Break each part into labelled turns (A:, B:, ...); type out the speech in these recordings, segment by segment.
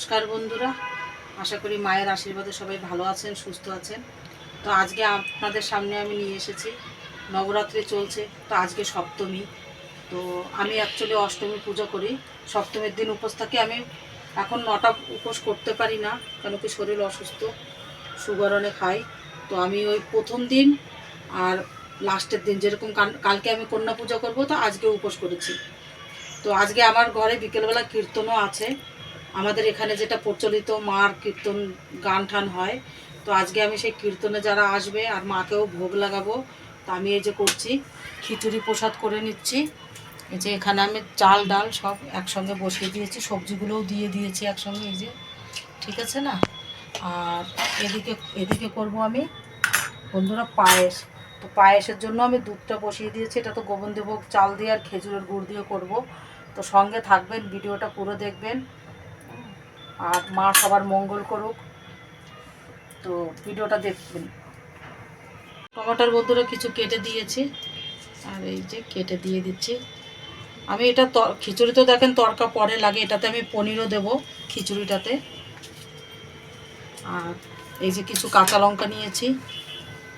A: নমস্কার বন্ধুরা। আশা করি মায়ের আশীর্বাদে সবাই ভালো আছেন, সুস্থ আছেন। তো আজকে আপনাদের সামনে আমি নিয়ে এসেছি। নবরাত্রি চলছে, তো আজকে সপ্তমী। তো আমি অ্যাকচুয়ালি অষ্টমী পুজো করি। সপ্তমীর দিন উপোস থাকি আমি এখন নটা উপোস করতে পারি না, কেন কি শরীর অসুস্থ সুগার অনেক খাই তো আমি ওই প্রথম দিন আর লাস্টের দিন যেরকম কাল- কালকে আমি কন্যা পূজা করব, তো আজকে উপোস করেছি। তো আজকে আমার ঘরে বিকেলবেলা কীর্তনও আছে। আমাদের এখানে যেটা প্রচলিত মার কীর্তন, গান টান হয়, তো আজকে আমি সেই কীর্তনে যারা আসবে আর মাকেও ভোগ লাগাবো, তো আমি এই যে করছি, খিচুড়ি প্রসাদ করে নিচ্ছি। এই যে এখানে আমি চাল, ডাল সব একসঙ্গে বসিয়ে দিয়েছি, সবজিগুলোও দিয়ে দিয়েছি একসঙ্গে, এই যে, ঠিক আছে না? আর এদিকে এদিকে করব আমি, বন্ধুরা পায়েস, তো পায়েসের জন্য আমি দুধটা বসিয়ে দিয়েছি, এটা তো গোবিন্দভোগ চাল দিয়ে আর খেজুরের গুড় দিয়ে করব। তো সঙ্গে থাকবেন, ভিডিওটা পুরো দেখবেন। আর মা সবার মঙ্গল করুক। তো ভিডিওটা দেখবেন। টমাটোর বন্ধুরা কিছু কেটে দিয়েছি। আর এই যে কেটে দিয়ে দিচ্ছি। আমি এটা খিচুড়ি তো দেখেন তরকা পরে লাগে, এটাতে আমি পনিরও দেব খিচুড়িটাতে। আর এই যে কিছু কাঁচা লঙ্কা নিয়েছি।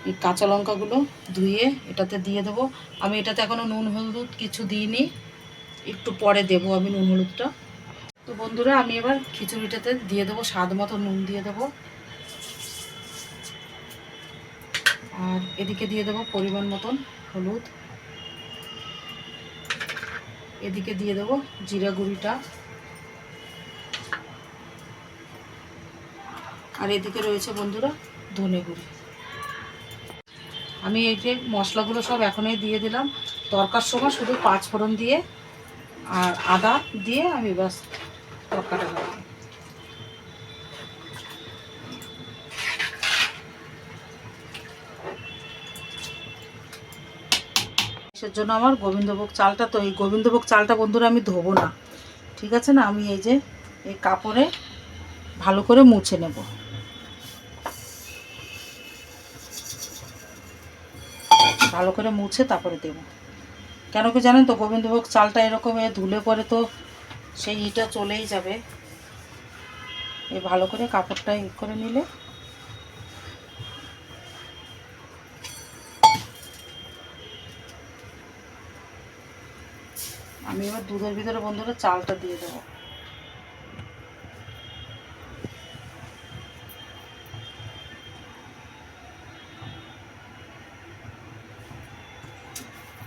A: এই কাঁচা লঙ্কাগুলো ধুয়ে এটাতে দিয়ে দেবো। আমি এটাতে এখনও নুন হলুদ কিছু দিইনি। একটু পরে দেবো আমি নুন হলুদটা। তো বন্ধুরা, আমি এবার খিচুড়িটাতে দিয়ে দেবো, স্বাদ মতো নুন দিয়ে দেবো। আর এদিকে দিয়ে দেবো পরিমাণ মতন হলুদ। এদিকে দিয়ে দেবো জিরা গুঁড়িটা। আর এদিকে রয়েছে বন্ধুরা, ধনে গুঁড়ি। আমি এই যে মশলাগুলো সব এখনই দিয়ে দিলাম। তরকার সময় শুধু পাঁচ ফোড়ন দিয়ে আর আদা দিয়ে আমি বাস সের জন্য আমার গোবিন্দভোগ চালটা তো, এই গোবিন্দভোগ চালটা বন্ধুরা আমি ধোবো না। ঠিক আছে না? আমি এই যে এই কাপড়ে ভালো করে মুছে নেব। ভালো করে মুছে তারপরে দেব। কেন কি জানেন তো, গোবিন্দভোগ চালটা এরকম এ ধুলে পরে তো সেই ইটা চলেই যাবে। এই ভালো করে কাপড়টা ই করে নিলে। আমি এবার দুধের ভিতরে বন্ধুরা চালটা দিয়ে দেবো।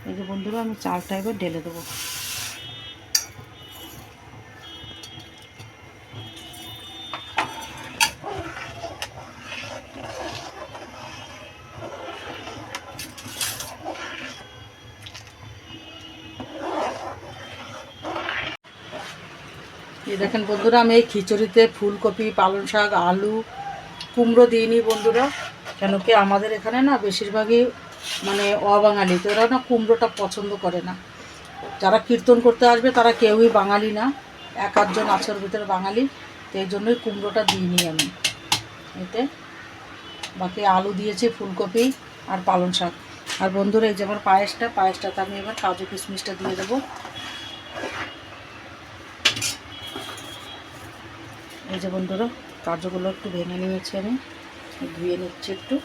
A: এই যে বন্ধুরা আমি চালটা এবার ঢেলে দেবো। দেখেন বন্ধুরা, আমি এই খিচুড়িতে ফুলকপি, পালং শাক, আলু, কুমড়ো দিইনি বন্ধুরা। কেন কি আমাদের এখানে না বেশিরভাগই মানে অবাঙালি, তো এরা না কুমড়োটা পছন্দ করে না। যারা কীর্তন করতে আসবে তারা কেউই বাঙালি না, এক আধজন আছে ওর ভিতরে বাঙালি, তো এই জন্যই কুমড়োটা দিইনি আমি। এতে বাকি আলু দিয়েছি, ফুলকপি আর পালং শাক। আর বন্ধুরা, এই যে আমার পায়েসটা, পায়েসটাতে আমি এবার কাজু কিশমিশটা দিয়ে দেবো। এই যে বন্ধুরা, কাজুগুলো একটু ভেঙে নিয়েছি আমি। ধুয়ে নিচ্ছি একটু।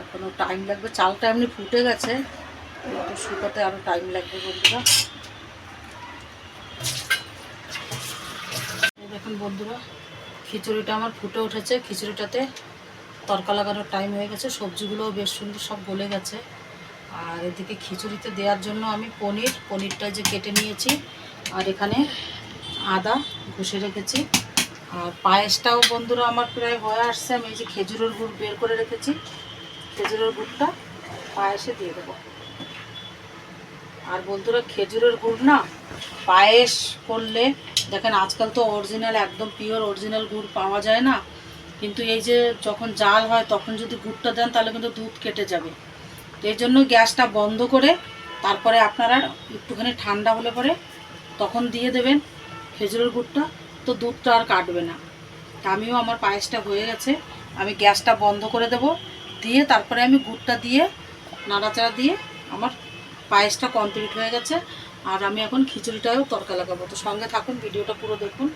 A: এখনও টাইম লাগবে। চালটা এমনি ফুটে গেছে। একটু শুকোতে আরও টাইম লাগবে বন্ধুরা এই দেখুন বন্ধুরা। খিচুড়িটা আমার ফুটে উঠেছে। খিচুড়িটাতে তরকা লাগানোর টাইম হয়ে গেছে। সবজিগুলোও বেশ সুন্দর সব গলে গেছে। আর এদিকে খিচুড়িতে দেওয়ার জন্য আমি পনির। পনিরটা যে কেটে নিয়েছি, আর এখানে আদা ঘষে রেখেছি। আর পায়েসটাও বন্ধুরা আমার প্রায় হয়ে আসছে। আমি এই যে খেজুরের গুড় বের করে রেখেছি। খেজুরের গুড়টা পায়েসে দিয়ে দেবো। আর বন্ধুরা খেজুরের গুড় না পায়েস করলে, দেখেন আজকাল তো অরিজিনাল একদম পিওর অরিজিনাল গুড় পাওয়া যায় না। কিন্তু এই যে যখন জাল হয়, তখন যদি গুড়টা দেন, তাহলে কিন্তু দুধ কেটে যাবে। তো এই জন্য গ্যাসটা বন্ধ করে, তারপরে আপনারা একটুখানি ঠান্ডা হলে পরে তখন দিয়ে দেবেন খেজুরের গুড়টা। তো দুধটা আর কাটবে না। তা আমিও আমার পায়েসটা হয়ে গেছে, আমি গ্যাসটা বন্ধ করে দেব। দিয়ে তারপরে আমি গুড়টা দিয়ে, নাড়াচাড়া দিয়ে আমার পায়েসটা কমপ্লিট হয়ে গেছে, আর আমি এখন খিচুড়িটাও তরকা লাগাবো। তো সঙ্গে থাকুন, ভিডিওটা পুরো দেখুন।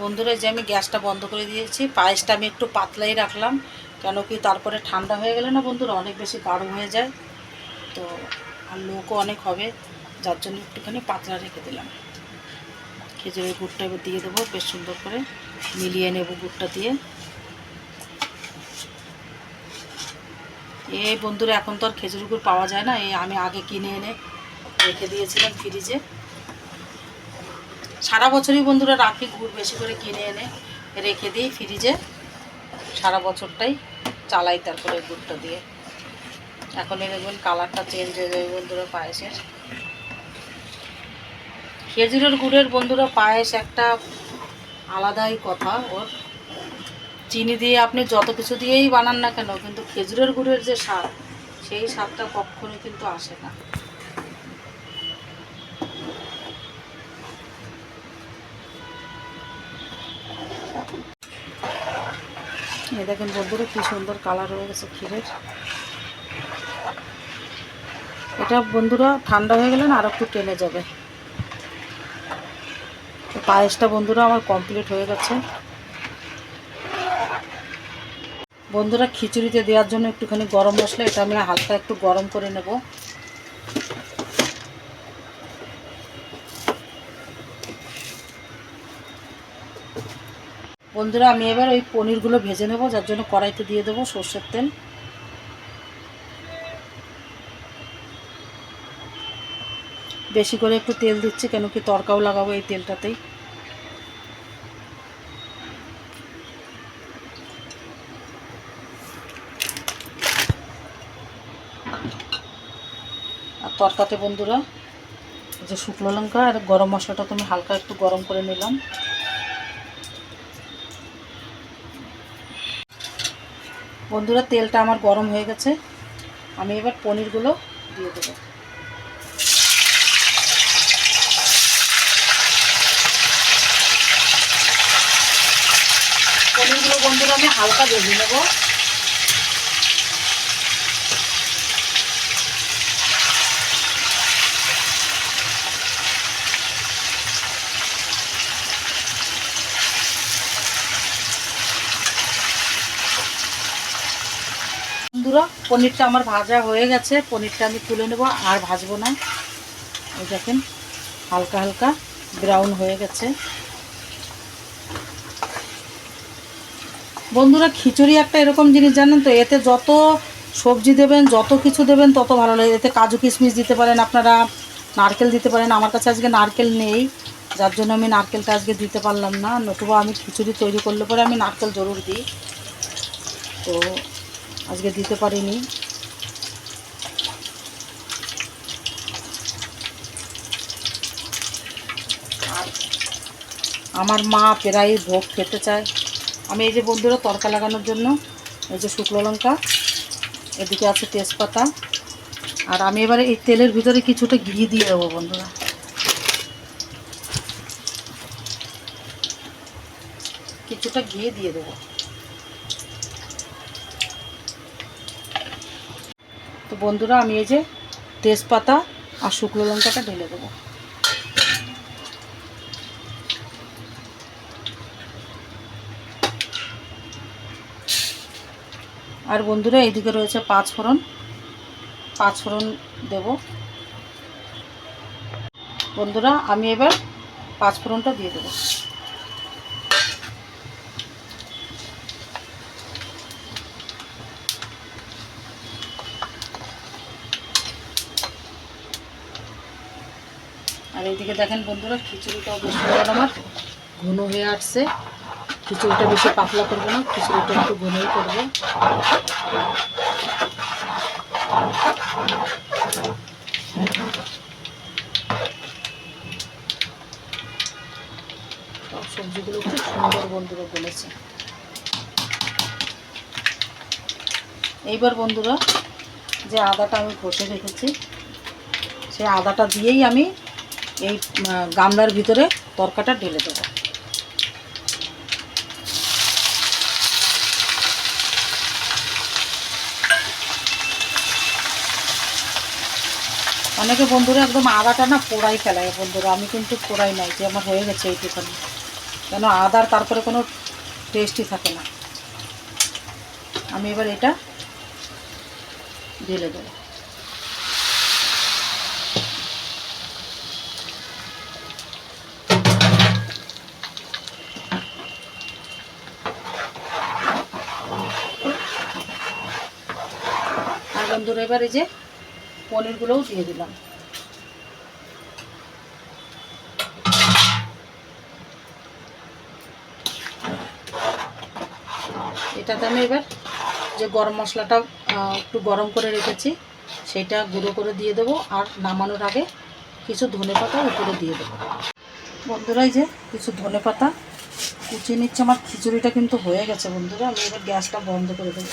A: বন্ধুরা যে আমি গ্যাসটা বন্ধ করে দিয়েছি, পায়েসটা আমি একটু পাতলাই রাখলাম, কেন কি তারপরে ঠান্ডা হয়ে গেলে না বন্ধুরা, অনেক বেশি গাঢ় হয়ে যায়। তো, আর লোকও অনেক হবে, যার জন্য একটুখানি পাতলা রেখে দিলাম। খেজুরের গুড়টা দিয়ে দেবো, বেশ সুন্দর করে মিলিয়ে নেব গুড়টা দিয়ে। এই বন্ধুরা, এখন তো আর খেজুর গুড় পাওয়া যায় না। এই আমি আগে কিনে এনে রেখে দিয়েছিলাম ফ্রিজে। সারা বছরই বন্ধুরা রাখি গুড় বেশি করে কিনে এনে রেখে দিই ফ্রিজে। সারা বছরটাই চালাই তারপরে গুড়টা দিয়ে। এখন দেখবেন কালারটা চেঞ্জ হয়ে যাবে বন্ধুরা পায়েসের। খেজুরের গুড়ের বন্ধুরা পায়েস একটা আলাদাই কথা ওর। চিনি দিয়ে আপনি যত কিছু দিয়েই বানান না কেন, কিন্তু খেজুরের গুড়ের যে স্বাদ, সেই স্বাদটা কখনোই কিন্তু আসে না। দেখেন বন্ধুরা, কি সুন্দর কালার হয়ে গেছে ক্ষীরের। এটা বন্ধুরা, ঠান্ডা হয়ে গেলে না আর একটু টেনে যাবে। পায়েসটা বন্ধুরা আমার কমপ্লিট হয়ে গেছে। বন্ধুরা খিচুড়িতে দেওয়ার জন্য একটুখানি গরম মশলা, এটা আমি হালকা একটু গরম করে নেব। বন্ধুরা, আমি এবার ওই পনিরগুলো ভেজে নেব, যার জন্য কড়াইতে দিয়ে দেবো সর্ষের তেল। বেশি করে একটু তেল দিচ্ছি, কেন কি তরকাও লাগাবো এই তেলটাতেই। তরকাতে বন্ধুরা যে শুকনো লঙ্কা আর গরম মশলাটা তুমি হালকা একটু গরম করে নিলাম। বন্ধুরা, তেলটা আমার গরম হয়ে গেছে। আমি এবার পনিরগুলো দিয়ে দেবো। পনিরগুলো বন্ধুরা আমি হালকা ভেজে নেব। বন্ধুরা, পনিরটা আমার ভাজা হয়ে গেছে। পনিরটা আমি তুলে নেব, আর ভাজবো না। এই দেখেন, হালকা হালকা ব্রাউন হয়ে গেছে। বন্ধুরা, খিচুড়ি একটা এরকম জিনিস, জানেন তো, এতে যত সবজি দেবেন, যত কিছু দেবেন, তত ভালো লাগে। এতে কাজু কিশমিশ দিতে পারেন আপনারা, নারকেল দিতে পারেন। আমার কাছে আজকে নারকেল নেই, যার জন্য আমি নারকেলটা আজকে দিতে পারলাম না। নতুবা আমি খিচুড়ি তৈরি করলে পরে আমি নারকেল জরুর দিই। তো আজকে দিতে পারিনি। আর আমার মা প্রায় ভোগ খেতে চায়। আমি এই যে বন্ধুরা তরকা লাগানোর জন্য, এই যে শুকনো লঙ্কা, এদিকে আছে তেজপাতা। আর আমি এবারে এই তেলের ভিতরে কিছুটা ঘি দিয়ে দেবো বন্ধুরা। কিছুটা ঘি দিয়ে দেবো। তো বন্ধুরা, আমি এই যে তেজপাতা আর শুকনো লঙ্কাটা ঢেলে দেবো। আর বন্ধুরা, এইদিকে রয়েছে পাঁচ ফোড়ন। পাঁচ ফোড়ন দেব। বন্ধুরা, আমি এবার পাঁচ ফোড়নটা দিয়ে দেবো। এইদিকে দেখেন বন্ধুরা, খিচুড়িটাও বেশ আমার। ঘন হয়ে আসছে। খিচুড়িটা বেশি পাতলা করব না, খিচুড়িটা একটু ঘনই করব। সবজিগুলো খুব সুন্দর বন্ধুরা বলেছে এইবার বন্ধুরা, যে আদাটা আমি ঘষে রেখেছি, সেই আদাটা দিয়েই আমি এই গামলার ভিতরে তরকাটা ঢেলে দেবো। অনেকে বন্ধুরা একদম আদাটা না পোড়াই ফেলায়, বন্ধুরা। আমি কিন্তু পোড়াই নাই, যে আমার হয়ে গেছে এইটুখানি। কেন আদার তারপরে কোনো টেস্টই থাকে না। আমি এবার এটা ঢেলে দেবো। বন্ধুরা এবার এই যে পনিরগুলোও দিয়ে দিলাম। এটাতে আমি এবার যে গরম মশলাটা একটু গরম করে রেখেছি, সেটা গুঁড়ো করে দিয়ে দেবো আর নামানোর আগে কিছু ধনে পাতা উপরে দিয়ে দেবো। বন্ধুরা, এই যে কিছু ধনে পাতা কুচিয়ে নিচ্ছে, আমার খিচুড়িটা কিন্তু হয়ে গেছে বন্ধুরা, আমি এবার গ্যাসটা বন্ধ করে দেবো।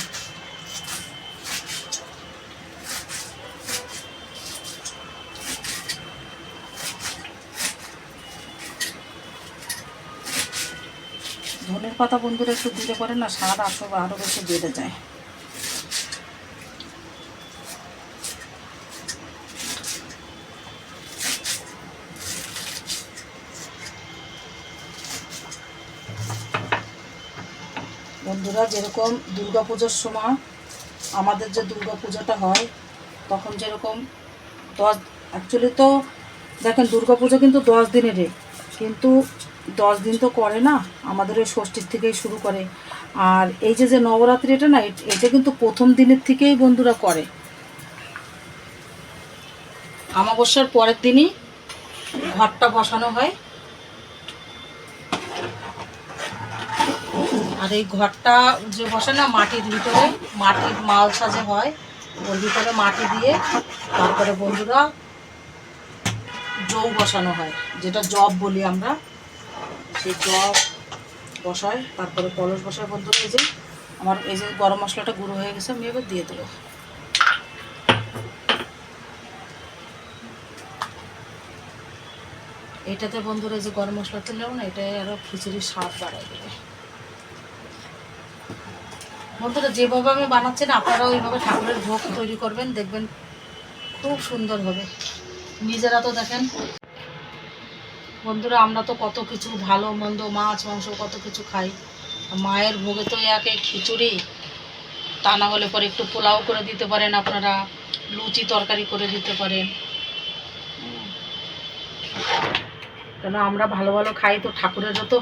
A: ধনের পাতা বন্ধুরা একটু দিলে পরে না স্বাদ আসো আরও বেশি বেড়ে যায়। বন্ধুরা, যেরকম দুর্গা পুজোর সময় আমাদের যে দুর্গা পুজোটা হয়, তখন যেরকম দশ অ্যাকচুয়ালি তো দেখেন দুর্গা পুজো কিন্তু দশ দিনেরই, কিন্তু দশ দিন তো করে না, আমাদের ওই ষষ্ঠীর থেকেই শুরু করে। আর এই যে যে নবরাত্রি, এটা না, এটা কিন্তু প্রথম দিনের থেকেই বন্ধুরা করে। আমাবস্যার পরের দিনই ঘরটা বসানো হয়। আর এই ঘরটা যে বসে না, মাটির ভিতরে, মাটির মাল সাজে হয়। ওর ভিতরে মাটি দিয়ে তারপরে বন্ধুরা জৌ বসানো হয়, যেটা জব বলি আমরা। সেই জব বসায়, তারপরে কলস বসায় বন্ধুরা এই যে আমার এই যে গরম মশলাটা গুঁড়ো হয়ে গেছে, আমি এবার দিয়ে দেবো। এটাতে বন্ধুরা যে গরম মশলা দিলেও না, এটাই আরও খিচুড়ির স্বাদ বাড়ায় দেবে। বন্ধুরা, যেভাবে আমি বানাচ্ছি না আপনারা ওইভাবে ঠাকুরের ভোগ তৈরি করবেন, দেখবেন খুব সুন্দর হবে। নিজেরা তো দেখেন বন্ধুরা, আমরা তো কত কিছু ভালো, মন্দ, মাছ, মাংস কত কিছু খাই। মায়ের ভোগে তো একে খিচুড়ি। তা না হলে পরে একটু পোলাও করে দিতে পারেন আপনারা, লুচি তরকারি করে দিতে পারেন। কেন আমরা ভালো ভালো খাই তো ঠাকুরেরও তো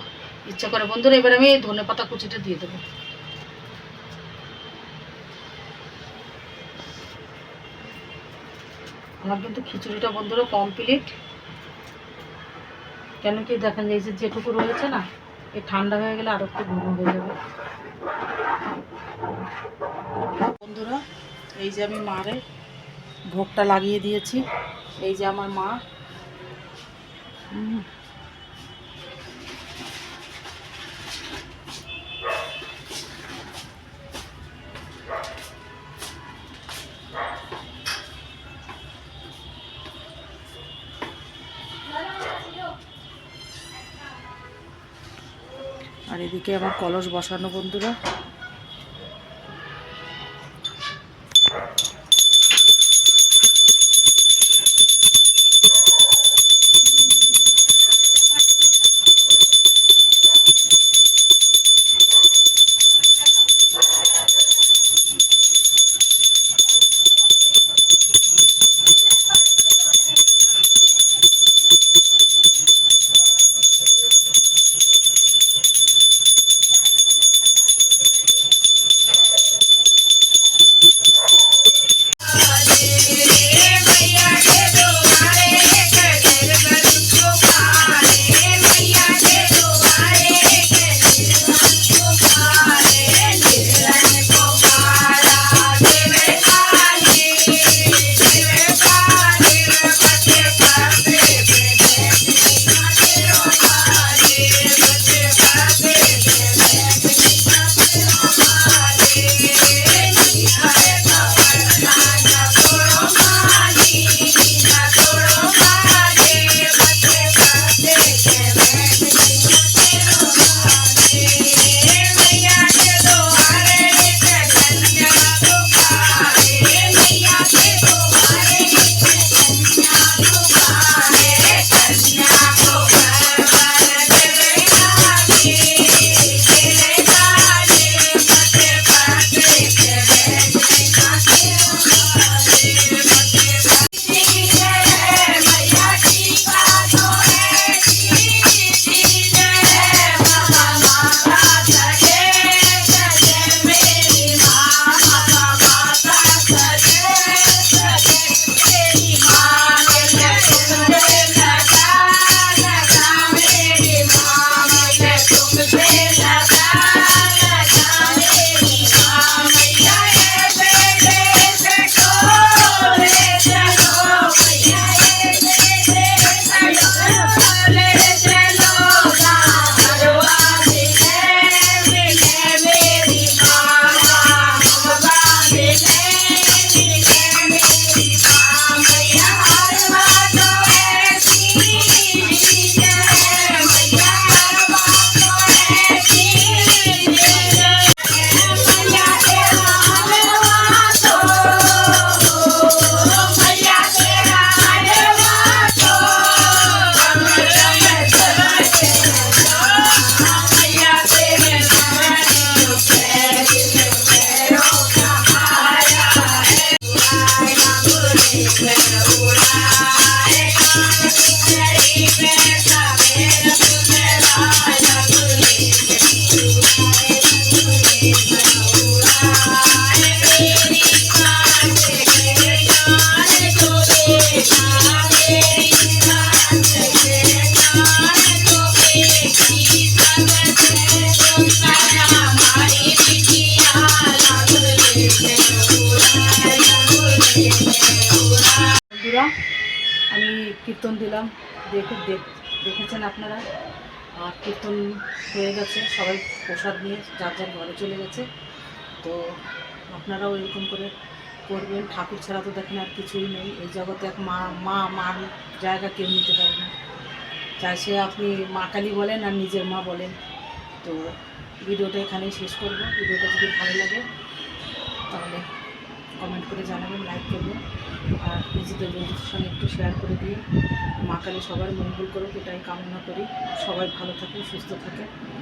A: ইচ্ছা করে। বন্ধুরা, এবার আমি ধনে পাতা কুচিটা দিয়ে দেবো। আমার কিন্তু খিচুড়িটা বন্ধুরা কমপ্লিট কেন কি দেখেন এই যে যেটুকু রয়েছে না, এ ঠান্ডা হয়ে গেলে আরও একটু ঘন হয়ে যাবে। বন্ধুরা, এই যে আমি মারে ভোগটা লাগিয়ে দিয়েছি। এই যে আমার মা। এদিকে আমার কলস বসানো বন্ধুরা। কীর্তন দিলাম, দেখে দেখ- দেখেছেন আপনারা? আর কীর্তন হয়ে গেছে, সবাই প্রসাদ নিয়ে যার যার ঘরে চলে গেছে। তো আপনারাও এরকম করে করবেন। ঠাকুর ছাড়া তো দেখেন আর কিছুই নেই। এই জগতে এক মা মা, মার জায়গা কেউ নিতে পারে না। চাই সে আপনি মা কালী বলেন আর নিজের মা বলেন। তো ভিডিওটা এখানেই শেষ করব। ভিডিওটা যদি ভালো লাগে, তাহলে কমেন্ট করে জানাবেন লাইক করবেন। আর নিজেদের বন্ধুদের সঙ্গে একটু শেয়ার করে দিয়ে মা কালী সবার মঙ্গল করুক, এটাই কামনা করি। সবাই ভালো থাকুন, সুস্থ নমস্কার